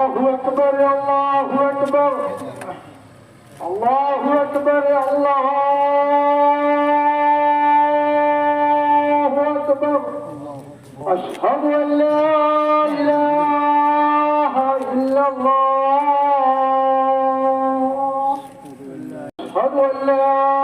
الله أكبر الله أكبر. الله أكبر الله. أكبر أشهد أن لا إله إلا الله. أشهد أن لا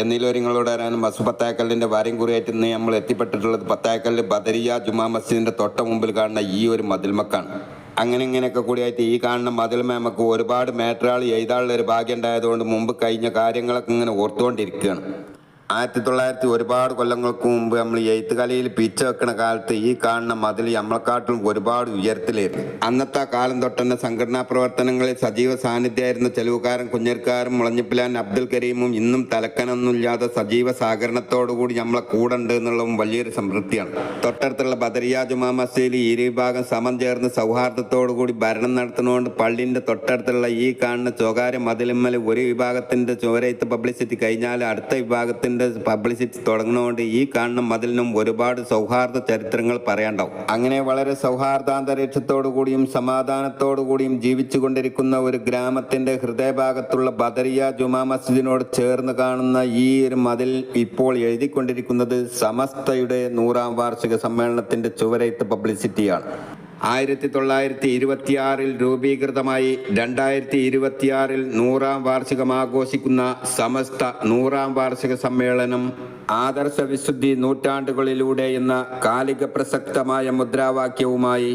എന്നിലൊരിങ്ങളോട് വരാനും ബസ് പത്തായക്കല്ലിന്റെ വാരം കുറിയായിട്ട് ഇന്ന് നമ്മൾ എത്തിപ്പെട്ടിട്ടുള്ളത് പത്തായക്കല്ല് ബദരിയ ജുമാ മസ്ജിദിന്റെ തൊട്ട മുമ്പിൽ കാണുന്ന ഈ ഒരു മതിൽമക്കാണ്. അങ്ങനെ ഇങ്ങനെയൊക്കെ കൂടിയായിട്ട് ഈ കാണുന്ന മതിൽമ നമുക്ക് ഒരുപാട് മേറ്ററാൾ എഴുതാനുള്ള ഒരു ഭാഗ്യം ഉണ്ടായതുകൊണ്ട് മുമ്പ് കഴിഞ്ഞ കാര്യങ്ങളൊക്കെ ഇങ്ങനെ ഓർത്തുകൊണ്ടിരിക്കുകയാണ്. ആയിരത്തി തൊള്ളായിരത്തി ഒരുപാട് കൊല്ലങ്ങൾക്ക് മുമ്പ് നമ്മൾ എഴുത്ത് കലയിൽ പിച്ച വെക്കുന്ന കാലത്ത് ഈ കാണുന്ന മതിൽ നമ്മളെക്കാട്ടിലും ഒരുപാട് ഉയരത്തിലായിരുന്നു. അന്നത്തെ കാലം തൊട്ടെന്ന സംഘടനാ പ്രവർത്തനങ്ങളിൽ സജീവ സാന്നിധ്യമായിരുന്ന. ചെലവുകാരൻ കുഞ്ഞർക്കാരും മുളഞ്ഞിപ്പിലാൻ അബ്ദുൽ കരീമും ഇന്നും തലക്കനൊന്നുമില്ലാതെ സജീവ സഹകരണത്തോടുകൂടി നമ്മളെ കൂടെ ഉണ്ട് എന്നുള്ളതും വലിയൊരു സംതൃപ്തിയാണ്. തൊട്ടടുത്തുള്ള ബദരിയ ജുമാ മസ്ജിദിൽ ഈ വിഭാഗം സമം ചേർന്ന് സൗഹാർദ്ദത്തോടുകൂടി ഭരണം നടത്തുന്നതുകൊണ്ട് പള്ളിന്റെ തൊട്ടടുത്തുള്ള ഈ കാണുന്ന സ്വകാര്യ മതിലിമ്മൽ ഒരു വിഭാഗത്തിന്റെ ചോരയത്ത് പബ്ലിസിറ്റി കഴിഞ്ഞാൽ അടുത്ത വിഭാഗത്തിന്റെ പബ്ലിസിറ്റി തുടങ്ങുന്നതുകൊണ്ട് ഈ കാണുന്ന മതിലിനും ഒരുപാട് സൗഹാർദ്ദ ചരിത്രങ്ങൾ പറയാണ്ടാവും അങ്ങനെ വളരെ സൗഹാർദ്ദാന്തരീക്ഷത്തോടു കൂടിയും സമാധാനത്തോടു കൂടിയും ജീവിച്ചു കൊണ്ടിരിക്കുന്ന ഒരു ഗ്രാമത്തിന്റെ ഹൃദയഭാഗത്തുള്ള ബദരിയ ജുമാ മസ്ജിദിനോട് ചേർന്ന് കാണുന്ന ഈ ഒരു മതിൽ ഇപ്പോൾ എഴുതിക്കൊണ്ടിരിക്കുന്നത് സമസ്തയുടെ നൂറാം വാർഷിക സമ്മേളനത്തിന്റെ ചുവരയത്ത് പബ്ലിസിറ്റിയാണ്. ആയിരത്തി തൊള്ളായിരത്തി ഇരുപത്തിയാറിൽ രൂപീകൃതമായി രണ്ടായിരത്തി ഇരുപത്തിയാറിൽ നൂറാം വാർഷികം ആഘോഷിക്കുന്ന സമസ്ത നൂറാം വാർഷിക സമ്മേളനം ആദർശ വിശുദ്ധി നൂറ്റാണ്ടുകളിലൂടെ എന്ന കാലിക പ്രസക്തമായ മുദ്രാവാക്യവുമായി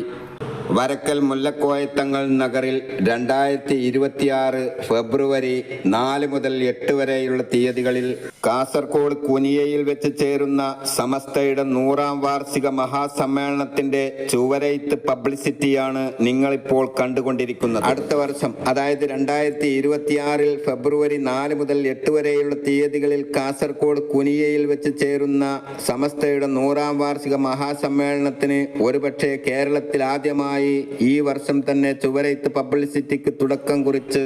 വരക്കൽ മുല്ലക്കോയത്തങ്ങൾ നഗറിൽ രണ്ടായിരത്തി ഇരുപത്തിയാറ് ഫെബ്രുവരി നാല് മുതൽ എട്ട് വരെയുള്ള തീയതികളിൽ കാസർഗോഡ് കുനിയയിൽ വെച്ച് ചേരുന്ന സമസ്തയുടെ നൂറാം വാർഷിക മഹാസമ്മേളനത്തിന്റെ ചുവരയിത്ത് പബ്ലിസിറ്റിയാണ് നിങ്ങളിപ്പോൾ കണ്ടുകൊണ്ടിരിക്കുന്നത്. അടുത്ത വർഷം അതായത് രണ്ടായിരത്തി ഇരുപത്തിയാറിൽ ഫെബ്രുവരി നാല് മുതൽ എട്ട് വരെയുള്ള തീയതികളിൽ കാസർഗോഡ് കുനിയയിൽ വെച്ച് ചേരുന്ന സമസ്തയുടെ നൂറാം വാർഷിക മഹാസമ്മേളനത്തിന് ഒരുപക്ഷെ കേരളത്തിൽ ആദ്യമായി ഈ വർഷം തന്നെ ചുവരയത്ത് പബ്ലിസിറ്റിക്ക് തുടക്കം കുറിച്ച്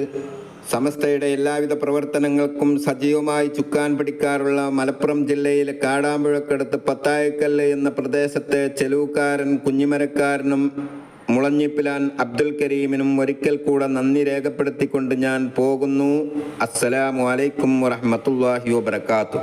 സമസ്തയുടെ എല്ലാവിധ പ്രവർത്തനങ്ങൾക്കും സജീവമായി ചുക്കാൻ പിടിക്കാറുള്ള മലപ്പുറം ജില്ലയിലെ കാടാമ്പുഴക്കടുത്ത് പത്തായക്കല്ല് എന്ന പ്രദേശത്തെ ചെലവുകാരൻ കുഞ്ഞിമരക്കാരനും മുളഞ്ഞിപ്പിലാൻ അബ്ദുൽ കരീമിനും ഒരിക്കൽ കൂടെ നന്ദി രേഖപ്പെടുത്തിക്കൊണ്ട് ഞാൻ പോകുന്നു. അസ്സലാമു അലൈക്കും വറഹ്മത്തുള്ളാഹി വബർക്കാത്തു